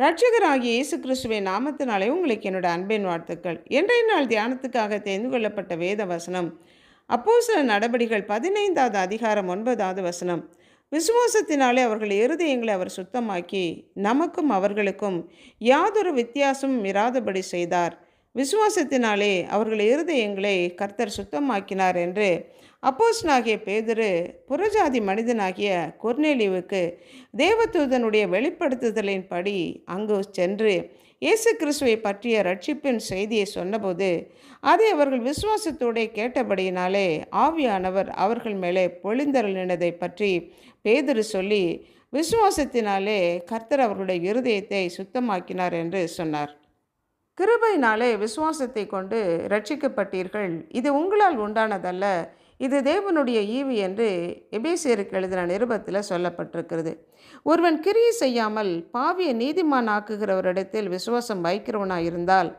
ரட்சகராகிய இயேசு கிறிஸ்துவின் நாமத்தினாலே உங்களுக்கு என்னோட அன்பின் வாழ்த்துக்கள். இன்றைய நாள் தியானத்துக்காக தெரிந்து கொள்ளப்பட்ட வேத வசனம் அப்போ சில நடபடிகள் பதினைந்தாவது அதிகாரம் ஒன்பதாவது வசனம். விசுவாசத்தினாலே அவர்கள் இருதயங்களை அவர் சுத்தமாக்கி நமக்கும் அவர்களுக்கும் யாதொரு வித்தியாசமும் இராதபடி செய்தார். விசுவாசத்தினாலே அவர்கள் இருதயங்களை கர்த்தர் சுத்தமாக்கினார் என்று அப்போஸ்னாகிய பேதுரு புறஜாதி மனிதனாகிய கொர்னேலியுவுக்கு தேவதூதனுடைய வெளிப்படுத்துதலின்படி அங்கு சென்று இயேசு கிறிஸ்துவை பற்றிய ரட்சிப்பின் செய்தியை சொன்னபோது அதை அவர்கள் விசுவாசத்தோடே கேட்டபடியினாலே ஆவியானவர் அவர்கள் மேலே பொழிந்தருளினதை பற்றி பேதரு சொல்லி விசுவாசத்தினாலே கர்த்தர் அவர்களுடைய இருதயத்தை சுத்தமாக்கினார் என்று சொன்னார். கிருபையினாலே விசுவாசத்தை கொண்டு ரட்சிக்கப்பட்டீர்கள் இது உங்களால் உண்டானதல்ல. இது தேவனுடைய ஈவு என்று எபேசியருக்கு எழுதின நிருபத்தில் சொல்லப்பட்டிருக்கிறது. ஒருவன் கிரியை செய்யாமல் பாவியை நீதிமான் ஆக்குகிறவரிடத்தில் விசுவாசம் வைக்கிறவனாக இருந்தால்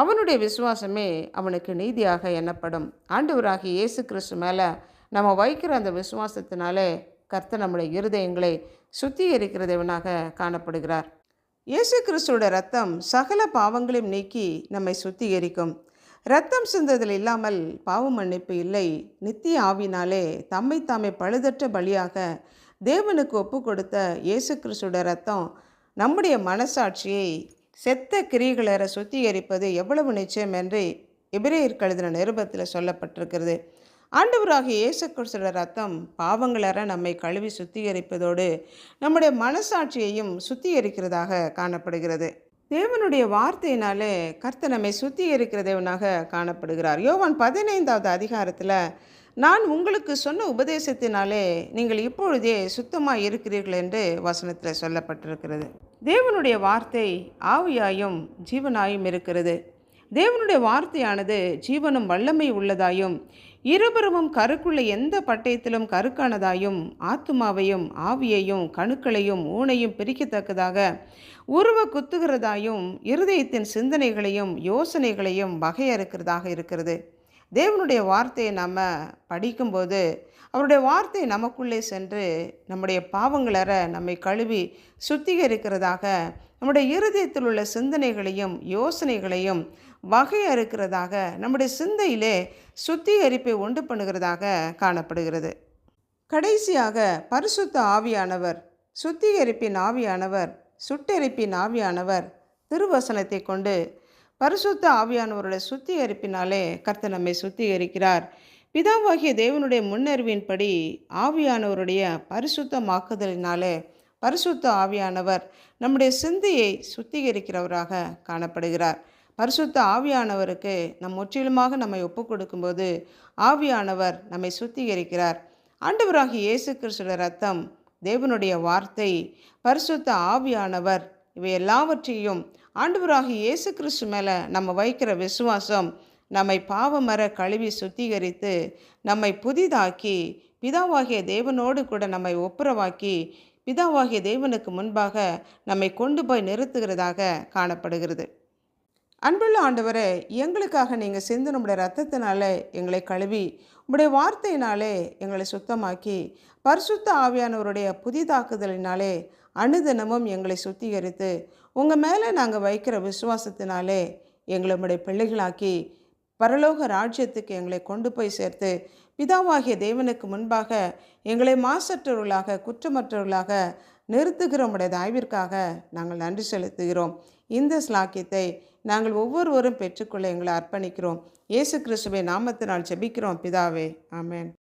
அவனுடைய விசுவாசமே அவனுக்கு நீதியாக எண்ணப்படும். ஆண்டவராகி இயேசு கிறிஸ்து மேலே நம்ம வைக்கிற அந்த விசுவாசத்தினாலே கர்த்த நம்முடைய இருதயங்களை சுத்திகரிக்கிற தேவனாக காணப்படுகிறார். இயேசு கிறிஸ்துவோட ரத்தம் சகல பாவங்களையும் நீக்கி நம்மை சுத்திகரிக்கும். ரத்தம் சிந்ததில் இல்லாமல் பாவ மன்னிப்பு இல்லை. நித்திய ஆவினாலே தம்மை தாமே பழுதற்ற பலியாக தேவனுக்கு ஒப்பு கொடுத்த இயேசு கிறிஸ்துவோட ரத்தம் நம்முடைய மனசாட்சியை செத்த கிரிகளரை சுத்திகரிப்பது எவ்வளவு நிச்சயம் என்று எபிரேயர் கழுதின நிருபத்தில் சொல்லப்பட்டிருக்கிறது. ஆண்டவராகிய இயேசு கிறிஸ்துவோட ரத்தம் பாவங்களற நம்மை கழுவி சுத்திகரிப்பதோடு நம்முடைய மனசாட்சியையும் சுத்திகரிக்கிறதாக காணப்படுகிறது. தேவனுடைய வார்த்தையினாலே கர்த்தர் நம்மை சுத்திகரிக்கிற தேவனாக காணப்படுகிறார். யோவான் பதினைந்தாவது அதிகாரத்தில் நான் உங்களுக்கு சொன்ன உபதேசத்தினாலே நீங்கள் இப்பொழுதே சுத்தமாக இருக்கிறீர்கள் என்று வசனத்தில் சொல்லப்பட்டிருக்கிறது. தேவனுடைய வார்த்தை ஆவியாயும் ஜீவனாயும் இருக்கிறது. தேவனுடைய வார்த்தையானது ஜீவனும் வல்லமை உள்ளதாயும் இருபுறமும் கருக்குள்ள எந்த பட்டயத்திலும் கருக்கானதாயும் ஆத்துமாவையும் ஆவியையும் கணுக்களையும் ஊனையும் பிரிக்கத்தக்கதாக உருவ குத்துகிறதாயும் இருதயத்தின் சிந்தனைகளையும் யோசனைகளையும் வகையறுக்கிறதாக இருக்கிறது. தேவனுடைய வார்த்தையை நம்ம படிக்கும்போது அவருடைய வார்த்தை நமக்குள்ளே சென்று நம்முடைய பாவங்களற நம்மை கழுவி சுத்திகரிக்கிறதாக நம்முடைய இருதயத்தில் உள்ள சிந்தனைகளையும் யோசனைகளையும் வகையறுக்கிறதாக நம்முடைய சிந்தையிலே சுத்திகரிப்பை உண்டு பண்ணுகிறதாக காணப்படுகிறது. கடைசியாக பரிசுத்த ஆவியானவர் சுத்திகரிப்பின் ஆவியானவர் சுட்டெரிப்பின் ஆவியானவர் திருவசனத்தை கொண்டு பரிசுத்த ஆவியானவருடைய சுத்திகரிப்பினாலே கர்த்தர் நம்மை சுத்திகரிக்கிறார். பிதாவாகிய தேவனுடைய முன்னறிவின்படி ஆவியானவருடைய பரிசுத்தமாக்குதலினாலே பரிசுத்த ஆவியானவர் நம்முடைய சிந்தையை சுத்திகரிக்கிறவராக காணப்படுகிறார். பரிசுத்த ஆவியானவருக்கு நம் முற்றிலுமாக நம்மை ஒப்பு கொடுக்கும்போது ஆவியானவர் நம்மை சுத்திகரிக்கிறார். ஆண்டவராகிய இயேசு கிறிஸ்துவ ரத்தம் தேவனுடைய வார்த்தை பரிசுத்த ஆவியானவர் இவை எல்லாவற்றையும் ஆண்டவராகிய இயேசு கிறிஸ்து மேலே நம்ம வைக்கிற விசுவாசம் நம்மை பாவமர கழுவி சுத்திகரித்து நம்மை புதிதாக்கி பிதாவாகிய தேவனோடு கூட நம்மை ஒப்புரவாக்கி பிதாவாகிய தேவனுக்கு முன்பாக நம்மை கொண்டு போய் நிறுத்துகிறதாக காணப்படுகிறது. அன்புள்ள ஆண்டவரே எங்களுக்காக நீங்கள் சிந்து நம்முடைய ரத்தத்தினாலே எங்களை கழுவி உங்களுடைய வார்த்தையினாலே எங்களை சுத்தமாக்கி பரிசுத்த ஆவியானவருடைய புதிதாக்குதலினாலே அனுதினமும் எங்களை சுத்திகரித்து உங்கள் மேலே நாங்கள் வைக்கிற விசுவாசத்தினாலே எங்களை பிள்ளைகளாக்கி பரலோக ராஜ்யத்துக்கு எங்களை கொண்டு போய் சேர்த்து பிதாவாகிய தேவனுக்கு முன்பாக எங்களை மாசற்றவர்களாக குற்றமற்றவர்களாக நிறுத்துகிற உடைய தயவிற்காக நாங்கள் நன்றி செலுத்துகிறோம். இந்த ஸ்லாக்கியத்தை நாங்கள் ஒவ்வொருவரும் பெற்றுக்கொள்ள எங்களை அர்ப்பணிக்கிறோம். இயேசு கிறிஸ்துவை நாமத்தினால் ஜெபிக்கிறோம். பிதாவே ஆமேன்.